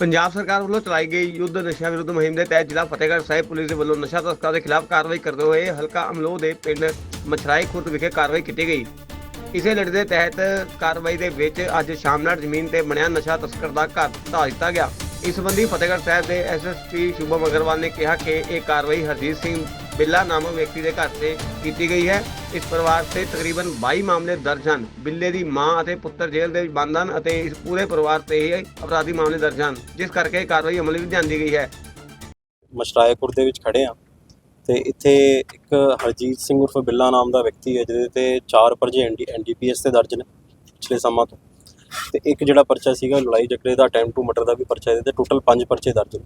ਪੰਜਾਬ ਸਰਕਾਰ ਵੱਲੋਂ ਚਲਾਈ ਗਈ ਯੁੱਧ ਨਸ਼ਾ ਵਿਰੁੱਧ ਮੁਹਿੰਮ ਦੇ ਤਹਿਤ ਜ਼ਿਲ੍ਹਾ ਫਤਿਹਗੜ੍ਹ ਸਾਹਿਬ ਪੁਲਿਸ ਦੇ ਵੱਲੋਂ ਨਸ਼ਾ ਤਸਕਰਾਂ ਦੇ ਖਿਲਾਫ ਕਾਰਵਾਈ ਕਰਦੇ ਹੋਏ ਹਲਕਾ ਅਮਲੋਹ ਦੇ ਪਿੰਡ ਮਛਰਾਈ ਖੁਰਦ ਵਿਖੇ ਕਾਰਵਾਈ ਕੀਤੀ ਗਈ। ਇਸੇ ਲੜੀ ਦੇ ਤਹਿਤ ਕਾਰਵਾਈ ਦੇ ਵਿੱਚ ਅੱਜ ਸ਼ਾਮਨਾਟ ਜ਼ਮੀਨ ਤੇ ਬਣਿਆ ਨਸ਼ਾ ਤਸਕਰ ਦਾ ਘਰ ਢਾਹ ਦਿੱਤਾ ਗਿਆ। ਇਸ ਸੰਬੰਧੀ ਫਤਿਹਗੜ੍ਹ ਸਾਹਿਬ ਦੇ ਐਸਐਸਪੀ ਸ਼ੁਭਮ ਅਗਰਵਾਲ ਨੇ ਕਿਹਾ ਕਿ ਇਹ ਕਾਰਵਾਈ ਹਰਜੀਤ ਸਿੰਘ ਬਿੱਲਾ ਨਾਮਕ ਵਿਅਕਤੀ ਦੇ ਘਰ ਤੇ ਕੀਤੀ ਗਈ ਹੈ। ਇਸ ਪਰਿਵਾਰ ਤੇ ਤਕਰੀਬਨ 22 ਮਾਮਲੇ ਦਰਜ ਹਨ। ਬਿੱਲੇ ਦੀ ਮਾਂ ਅਤੇ ਪੁੱਤਰ ਜੇਲ੍ਹ ਦੇ ਵਿੱਚ ਬੰਦ ਹਨ ਅਤੇ ਇਸ ਪੂਰੇ ਪਰਿਵਾਰ ਤੇ ਹੀ ਅਪਰਾਧੀ ਮਾਮਲੇ ਦਰਜ ਹਨ, ਜਿਸ ਕਰਕੇ ਕਾਰਵਾਈ ਅਮਲ ਵਿੱਚ ਲਿਆਂਦੀ ਗਈ ਹੈ। ਮਸ਼ਰਾਏਪੁਰ ਦੇ ਵਿੱਚ ਖੜੇ ਆ ਤੇ ਇੱਥੇ ਇੱਕ ਹਰਜੀਤ ਸਿੰਘ ਉਰਫ ਬਿੱਲਾ ਨਾਮ ਦਾ ਵਿਅਕਤੀ ਹੈ, ਜਿਹਦੇ ਤੇ ਚਾਰ ਪਰਜੇ ਐਨਡੀਪੀਐਸ ਤੇ ਦਰਜ ਨੇ ਪਿਛਲੇ ਸਮਾਂ ਤੋਂ। ਤੇ ਇੱਕ ਜਿਹੜਾ ਪਰਚਾ ਸੀਗਾ, ਲੜਾਈ ਝਗੜੇ ਦਾ ਅਟੈਂਪਟ ਟੂ ਮਰਡਰ ਦਾ ਵੀ ਪਰਚਾ ਇਹਦੇ ਤੇ ਟੋਟਲ ਪੰਜ ਪਰਚੇ ਦਰਜ ਨੇ।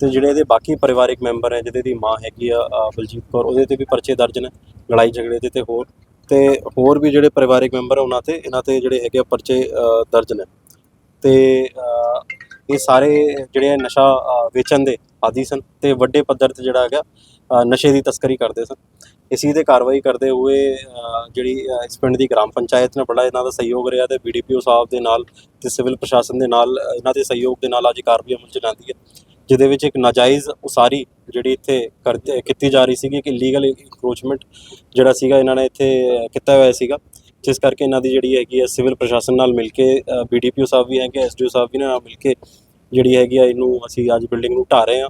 ਤੇ ਜਿਹੜੇ ਇਹਦੇ ਬਾਕੀ ਪਰਿਵਾਰਿਕ ਮੈਂਬਰ ਹੈ ਜਿਹਦੇ ਦੀ ਮਾਂ ਹੈਗੀ ਆ ਅ, ਬਲਜੀਤ ਕੌਰ ਉਹਦੇ ਤੇ ਵੀ ਪਰਚੇ ਦਰਜ ਨੇ ਲੜਾਈ ਝਗੜੇ ਦੇ ਤੇ ਹੋਰ। ਤੇ ਹੋਰ ਵੀ ਜਿਹੜੇ ਪਰਿਵਾਰਿਕ ਮੈਂਬਰ ਆ ਉਹਨਾਂ ਤੇ ਇਹਨਾਂ ਤੇ ਜਿਹੜੇ ਹੈਗੇ ਆ ਪਰਚੇ ਅ, ਦਰਜ ਨੇ। ਤੇ ਅ, ਇਹ ਸਾਰੇ ਜਿਹੜੇ ਨਸ਼ਾ ਅ, ਵੇਚਣ ਦੇ ਆਦੀ ਸਨ ਤੇ ਵੱਡੇ ਪੱਧਰ ਤੇ ਜਿਹੜਾ ਹੈਗਾ ਅ, ਨਸ਼ੇ ਦੀ ਤਸਕਰੀ ਕਰਦੇ ਸਨ। ਇਸੀ ਤੇ ਕਾਰਵਾਈ ਕਰਦੇ ਹੋਏ ਅ, ਜਿਹੜੀ ਅ, ਇਸ ਪਿੰਡ ਦੀ ਗ੍ਰਾਮ ਪੰਚਾਇਤ ਨੇ ਬੜਾ ਇਹਨਾਂ ਦਾ ਸਹਿਯੋਗ ਰਿਹਾ ਤੇ ਬੀਡੀਪੀਓ ਸਾਹਿਬ ਦੇ ਨਾਲ ਤੇ ਸਿਵਲ ਪ੍ਰਸ਼ਾਸਨ ਦੇ ਨਾਲ ਅ, ਇਹਨਾਂ ਦੇ ਸਹਿਯੋਗ ਦੇ ਨਾਲ ਅੱਜ ਇਹ ਕਾਰਵਾਈ ਅਮਲ ਚ ਲਿਆਂਦੀ ਹੈ। ਜਿਹਦੇ ਵਿੱਚ ਇੱਕ ਨਾਜਾਇਜ਼ ਉਸਾਰੀ ਜਿਹੜੀ ਇੱਥੇ ਕਰਦੇ- ਕੀਤੀ ਜਾ ਰਹੀ ਸੀਗੀ ਕਿ ਲੀਗਲ ਇਨਕਰੋਚਮੈਂਟ ਜਿਹੜਾ ਸੀਗਾ, ਇਹਨਾਂ ਨੇ ਇੱਥੇ ਕੀਤਾ ਹੋਇਆ ਸੀਗਾ। ਜਿਸ ਕਰਕੇ ਇਹਨਾਂ ਦੀ ਜਿਹੜੀ ਹੈਗੀ ਹੈ ਸਿਵਲ ਪ੍ਰਸ਼ਾਸਨ ਨਾਲ ਮਿਲ ਕੇ ਬੀਡੀਪੀਓ ਸਾਹਿਬ ਵੀ ਹੈਗੇ ਐਸਡੀਓ ਸਾਹਿਬ ਵੀ ਨਾਲ ਮਿਲ ਕੇ ਜਿਹੜੀ ਹੈਗੀ ਆ ਇਹਨੂੰ ਅਸੀਂ ਅੱਜ ਬਿਲਡਿੰਗ ਨੂੰ ਢਾ ਰਹੇ ਹਾਂ।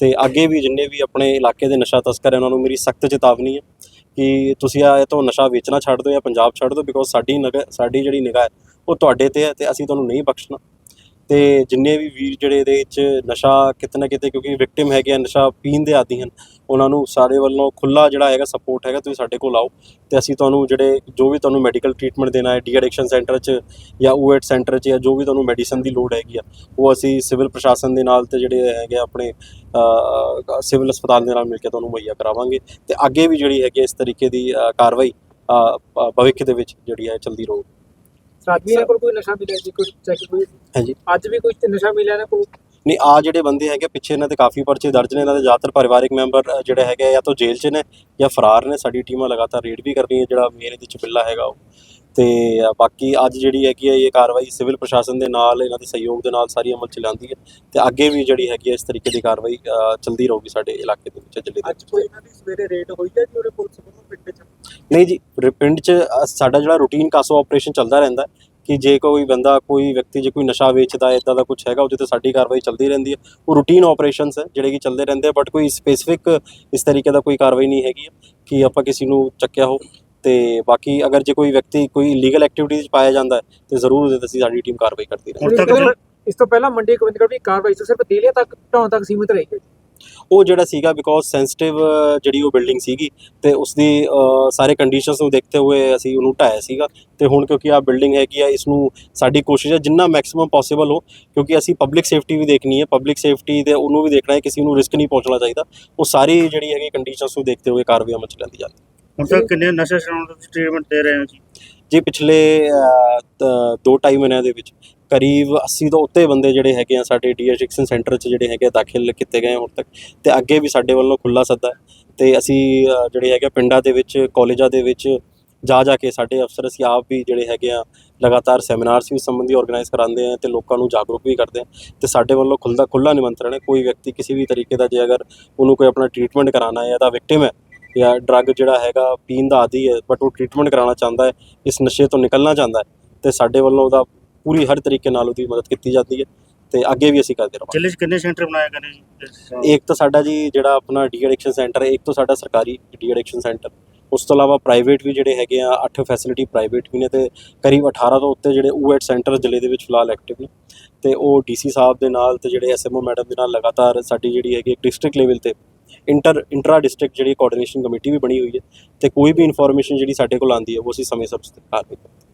ਤੇ ਅੱਗੇ ਵੀ ਜਿੰਨੇ ਵੀ ਆਪਣੇ ਇਲਾਕੇ ਦੇ ਨਸ਼ਾ ਤਸਕਰ ਉਹਨਾਂ ਨੂੰ ਮੇਰੀ ਸਖਤ ਚੇਤਾਵਨੀ ਹੈ ਕਿ ਤੁਸੀਂ ਆ ਇਹ ਤੋਂ ਨਸ਼ਾ ਵੇਚਣਾ ਛੱਡ ਦਿਓ ਜਾਂ ਪੰਜਾਬ ਛੱਡ ਦਿਓ ਬਿਕੋਜ਼ ਸਾਡੀ ਨਗ ਸਾਡੀ ਜਿਹੜੀ ਨਿਗਾਹ ਹੈ, ਉਹ ਤੁਹਾਡੇ ਤੇ ਹੈ ਤੇ ਅਸੀਂ ਤੁਹਾਨੂੰ ਨਹੀਂ ਬਖਸ਼ਣਾ। ਤੇ ਜਿੰਨੇ ਵੀ ਵੀਰ ਜਿਹੜੇ ਇਹਦੇ ਵਿੱਚ ਨਸ਼ਾ ਕਿਤੇ ਨਾ ਕਿਤੇ ਕਿਉਂਕਿ ਵਿਕਟਿਮ ਹੈਗੇ ਆ, ਨਸ਼ਾ ਪੀਣ ਦੇ ਆਦੀ ਹਨ, ਉਹਨਾਂ ਨੂੰ ਸਾਰੇ ਵੱਲੋਂ ਖੁੱਲਾ ਜਿਹੜਾ ਹੈਗਾ ਸਪੋਰਟ ਹੈਗਾ, ਤੁਸੀਂ ਸਾਡੇ ਕੋਲ ਆਓ ਤੇ ਅਸੀਂ ਤੁਹਾਨੂੰ ਜਿਹੜੇ ਜੋ ਵੀ ਤੁਹਾਨੂੰ ਮੈਡੀਕਲ ਟ੍ਰੀਟਮੈਂਟ ਦੇਣਾ ਹੈ, ਡੀ ਐਡਿਕਸ਼ਨ ਸੈਂਟਰ 'ਚ ਜਾਂ ਊਐਟ ਸੈਂਟਰ 'ਚ ਜਾਂ ਜੋ ਵੀ ਤੁਹਾਨੂੰ ਮੈਡੀਸਨ ਦੀ ਲੋੜ ਹੈਗੀ ਆ, ਉਹ ਅਸੀਂ ਸਿਵਲ ਪ੍ਰਸ਼ਾਸਨ ਦੇ ਨਾਲ ਤੇ ਜਿਹੜੇ ਹੈਗੇ ਆ ਆਪਣੇ ਸਿਵਲ ਹਸਪਤਾਲ ਦੇ ਨਾਲ ਮਿਲ ਕੇ ਤੁਹਾਨੂੰ ਮੁਹੱਈਆ ਕਰਾਵਾਂਗੇ ਤੇ ਅੱਗੇ ਵੀ ਜਿਹੜੀ ਹੈਗੀ ਆ ਇਸ ਤਰੀਕੇ ਦੀ ਕਾਰਵਾਈ ਭਵਿੱਖ ਦੇ ਵਿੱਚ ਜਿਹੜੀ ਹੈ ਚੱਲਦੀ ਰਹੂਗੀ। ਸਾਡੀ ਇਹਨਾਂ ਕੋਲ ਕੋਈ ਨਸ਼ਾ ਮਿਲਿਆ ਜੀ ਕੋਈ ਚੈੱਕ ਕੋਈ ਹਾਂਜੀ। ਅੱਜ ਵੀ ਕੋਈ ਨਸ਼ਾ ਮਿਲਿਆ ਨਾ ਕੋਈ? ਨਹੀਂ ਆ ਜਿਹੜੇ ਬੰਦੇ ਹੈਗੇ ਪਿੱਛੇ ਇਹਨਾਂ ਤੇ ਕਾਫੀ ਪਰਚੇ ਦਰਜ ਨੇ ਇਹਨਾਂ ਦੇ ਜ਼ਿਆਦਾਤਰ ਪਰਿਵਾਰਿਕ ਮੈਂਬਰ ਜਿਹੜੇ ਹੈਗੇ ਜਾਂ ਤਾਂ ਜੇਲ੍ਹ 'ਚ ਨੇ ਜਾਂ ਫਰਾਰ ਨੇ ਸਾਡੀ ਟੀਮਾਂ ਲਗਾਤਾਰ ਰੇਡ ਵੀ ਕਰ ਰਹੀਆਂ ਜਿਹੜਾ ਮੇਨ ਇਹਦੇ 'ਚ ਬਿੱਲਾ ਹੈਗਾ ਉਹ। ਤੇ ਬਾਕੀ ਅੱਜ ਜਿਹੜੀ ਹੈਗੀ ਹੈ ਇਹ ਕਾਰਵਾਈ ਸਿਵਲ ਪ੍ਰਸ਼ਾਸਨ ਦੇ ਨਾਲ ਇਹਨਾਂ ਦੇ ਸਹਿਯੋਗ ਦੇ ਨਾਲ ਸਾਰੀ ਅਮਲ ਚ ਲਿਆਂਦੀ ਹੈ ਤੇ ਅੱਗੇ ਵੀ ਜਿਹੜੀ ਹੈਗੀ ਹੈ ਇਸ ਤਰੀਕੇ ਦੀ ਕਾਰਵਾਈ ਚੱਲਦੀ ਰਹੂਗੀ ਸਾਡੇ ਇਲਾਕੇ ਦੇ ਵਿੱਚ ਜ਼ਿਲ੍ਹੇ ਦੇ ਅੱਜ ਕੋਈ ਇਹਨਾਂ ਦੀ ਸਵੇਰੇ ਰੇਡ ਹੋਈ ਹੈ ਜੀ ਉਹਦੇ ਪੁਲਿਸ ਵੱਲੋਂ ਪਿੰਡ 'ਚ? ਨਹੀਂ ਜੀ ਪਿੰਡ 'ਚ ਸਾਡਾ ਜਿਹੜਾ ਰੂਟੀਨ ਕਾਸੋ ਆਪਰੇਸ਼ਨ ਚੱਲਦਾ ਰਹਿੰਦਾ ਕਿ ਜੇ ਕੋਈ ਬੰਦਾ ਕੋਈ ਵਿਅਕਤੀ ਜੇ ਕੋਈ ਨਸ਼ਾ ਵੇਚਦਾ ਹੈ ਇਦਾਂ ਦਾ ਕੁਝ ਹੈਗਾ ਉਹਦੇ ਤੇ ਸਾਡੀ ਕਾਰਵਾਈ ਚੱਲਦੀ ਰਹਿੰਦੀ ਹੈ। ਉਹ ਰੂਟੀਨ ਆਪਰੇਸ਼ਨਸ ਹੈ ਜਿਹੜੇ ਕਿ ਚੱਲਦੇ ਰਹਿੰਦੇ ਆ ਬਟ ਕੋਈ ਸਪੈਸੀਫਿਕ ਇਸ ਤਰੀਕੇ ਦਾ ਕੋਈ ਕਾਰਵਾਈ ਨਹੀਂ ਹੈਗੀ ਕਿ ਆਪਾਂ ਕਿਸੇ ਨੂੰ ਚੱਕਿਆ ਹੋ। ਤੇ ਬਾਕੀ ਅਗਰ ਜੇ ਕੋਈ ਵਿਅਕਤੀ ਕੋਈ ਇਲੀਗਲ ਐਕਟੀਵਿਟੀਜ਼ ਪਾਇਆ ਜਾਂਦਾ ਹੈ ਤੇ ਜ਼ਰੂਰ ਉਹਦੇ ਤੇ ਸਾਡੀ ਟੀਮ ਕਾਰਵਾਈ ਕਰਦੀ ਰਹੇ ਇਸ ਤੋਂ ਪਹਿਲਾਂ- ਇਸ ਤੋਂ ਪਹਿਲਾਂ ਮੰਡੀ ਗੋਬਿੰਦਗੜ੍ਹ ਵੀ ਕਾਰਵਾਈ ਸਿਰਫ ਤੇਲੀਆਂ ਤੱਕ ਢਾਉਣ ਤੱਕ ਸੀਮਿਤ ਰਹੀ ਹੈ। ਉਹ ਜਿਹੜਾ ਸੀਗਾ ਬਿਕੋਜ਼ ਸੈਂਸਿਟਿਵ ਜਿਹੜੀ ਉਹ ਬਿਲਡਿੰਗ ਸੀਗੀ ਤੇ ਉਸ ਦੀ ਸਾਰੇ ਕੰਡੀਸ਼ਨਸ ਨੂੰ ਦੇਖਦੇ ਹੋਏ ਅਸੀਂ ਉਹਨੂੰ ਢਾਇਆ ਸੀਗਾ ਤੇ ਹੁਣ ਕਿਉਂਕਿ ਆ ਬਿਲਡਿੰਗ ਹੈਗੀ ਆ, ਇਸ ਨੂੰ ਸਾਡੀ ਕੋਸ਼ਿਸ਼ ਹੈ ਜਿੰਨਾ ਮੈਕਸਿਮਮ ਪੋਸੀਬਲ ਹੋ, ਕਿਉਂਕਿ ਅਸੀਂ ਪਬਲਿਕ ਸੇਫਟੀ ਵੀ ਦੇਖਣੀ ਹੈ ਪਬਲਿਕ ਸੇਫਟੀ ਦੇ ਉਹਨੂੰ ਵੀ ਦੇਖਣਾ ਹੈ, ਕਿਸੇ ਨੂੰ ਰਿਸਕ ਨਹੀਂ ਪਹੁੰਚਣਾ ਚਾਹੀਦਾ, ਉਹ ਸਾਰੀ ਜਿਹੜੀ ਹੈਗੀ ਕੰਡੀਸ਼ਨਸ ਨੂੰ ਦੇਖਦੇ ਹੋਏ ਕਾਰਵਾਈ ਅਮਲ ਚ ਲੈਂਦੀ ਜਾਂਦੀ ਹੈ। ਹੁਣ ਤੱਕ ਕਿੰਨੇ ਨਸ਼ਾ ਛਡਾਉਣ ਦਾ ਟ੍ਰੀਟਮੈਂਟ ਦੇ ਰਹੇ ਹੋ ਜੀ? ਜੇ ਪਿਛਲੇ ਅ, ਤ- ਦੋ ਢਾਈ ਮਹੀਨਿਆਂ ਦੇ ਵਿੱਚ ਕਰੀਬ 80 ਤੋਂ ਉੱਤੇ ਬੰਦੇ ਜਿਹੜੇ ਹੈਗੇ ਆ ਸਾਡੇ ਡੀਐਡਿਕਸ਼ਨ ਸੈਂਟਰ 'ਚ ਜਿਹੜੇ ਹੈਗੇ ਆ ਦਾਖਲ ਕੀਤੇ ਗਏ ਆ ਹੁਣ ਤੱਕ ਤੇ ਅੱਗੇ ਵੀ ਸਾਡੇ ਵੱਲੋਂ ਖੁੱਲਾ ਸੱਦਾ ਹੈ ਤੇ ਅਸੀਂ ਜਿਹੜੇ ਹੈਗੇ ਆ ਪਿੰਡਾਂ ਦੇ ਵਿੱਚ ਕਾਲਜਾਂ ਦੇ ਵਿੱਚ ਜਾ ਜਾ ਕੇ ਸਾਡੇ ਅਫਸਰ ਅਸੀਂ ਆਪ ਵੀ ਜਿਹੜੇ ਹੈਗੇ ਆ ਲਗਾਤਾਰ ਸੈਮੀਨਾਰਸ ਵੀ ਸੰਬੰਧੀ ਆਰਗੇਨਾਈਜ਼ ਕਰਾਉਂਦੇ ਆ ਤੇ ਲੋਕਾਂ ਨੂੰ ਜਾਗਰੂਕ ਵੀ ਕਰਦੇ ਆ ਤੇ ਸਾਡੇ ਵੱਲੋਂ ਖੁੱਲ੍ਹਾ ਖੁੱਲ੍ਹਾ ਨਿਮੰਤਰਣ ਹੈ ਕੋਈ ਵਿਅਕਤੀ ਕਿਸੇ ਵੀ ਤਰੀਕੇ ਦਾ ਜੇ ਅਗਰ ਉਹਨੂੰ ਕੋਈ ਆਪਣਾ ਟ੍ਰੀਟਮੈਂਟ ਕਰਾਉਣਾ ਹੈ ਜਾਂ ਵਿਕਟਿਮ ਹੈ ਜਾਂ ਡਰੱਗ ਜਿਹੜਾ ਹੈਗਾ ਪੀਣ ਦਾ ਆਦੀ ਹੈ ਬਟ ਉਹ ਟ੍ਰੀਟਮੈਂਟ ਕਰਾਉਣਾ ਚਾਹੁੰਦਾ ਹੈ ਇਸ ਨਸ਼ੇ ਤੋਂ ਨਿਕਲਣਾ ਚਾਹੁੰਦਾ ਹੈ ਤੇ ਸਾਡੇ ਵੱਲੋਂ ਉਹਦਾ ਪੂਰੀ ਹਰ ਤਰੀਕੇ ਨਾਲ ਉਹਦੀ ਮਦਦ ਕੀਤੀ ਜਾਂਦੀ ਹੈ ਤੇ ਅੱਗੇ ਵੀ ਅਸੀਂ ਕਰਦੇ ਰਹਾਂਗੇ ਜ਼ਿਲ੍ਹੇ 'ਚ ਕਿੰਨੇ ਸੈਂਟਰ ਬਣਾਏ ਗਏ ਨੇ ਜੀ? ਇੱਕ ਤਾਂ ਸਾਡਾ ਜੀ ਜਿਹੜਾ ਆਪਣਾ ਡੀ ਐਡਿਕਸ਼ਨ ਸੈਂਟਰ ਹੈ ਇੱਕ ਤੋਂ ਸਾਡਾ ਸਰਕਾਰੀ ਡੀ ਐਡਿਕਸ਼ਨ ਸੈਂਟਰ ਉਸ ਤੋਂ ਇਲਾਵਾ ਪ੍ਰਾਈਵੇਟ ਵੀ ਜਿਹੜੇ ਹੈਗੇ ਆ 8 ਫੈਸਿਲਿਟੀ ਪ੍ਰਾਈਵੇਟ ਵੀ ਨੇ ਤੇ ਕਰੀਬ 18 ਤੋਂ ਉੱਤੇ ਜਿਹੜੇ ਊਐਟ ਸੈਂਟਰ ਜ਼ਿਲ੍ਹੇ ਦੇ ਵਿੱਚ ਫਿਲਹਾਲ ਐਕਟਿਵ ਨੇ ਤੇ ਉਹ ਡੀਸੀ ਸਾਹਿਬ ਦੇ ਨਾਲ ਤੇ ਜਿਹੜੇ ਐਸਐਮਓ ਮੈਡਮ ਦੇ ਨਾਲ ਲਗਾਤਾਰ ਸਾਡੀ ਜਿਹੜੀ ਹੈਗੀ ਡਿਸਟ੍ਰਿਕਟ ਲੈਵਲ ਤੇ ਇੰਟਰ ਇੰਟਰਾ ਡਿਸਟ੍ਰਿਕਟ ਜਿਹੜੀ ਕੋਆਰਡੀਨੇਸ਼ਨ ਕਮੇਟੀ ਵੀ ਬਣੀ ਹੋਈ ਹੈ ਤੇ ਕੋਈ ਵੀ ਇਨਫੋਰਮੇਸ਼ਨ ਜਿਹੜੀ ਸਾਡੇ ਕੋਲ ਆਉਂਦੀ ਹੈ, ਉਹ ਅਸੀਂ ਸਮੇਂ ਸਿਰ ਤੇ ਕਾਰਵਾਈ ਕਰਦੇ ਹਾਂ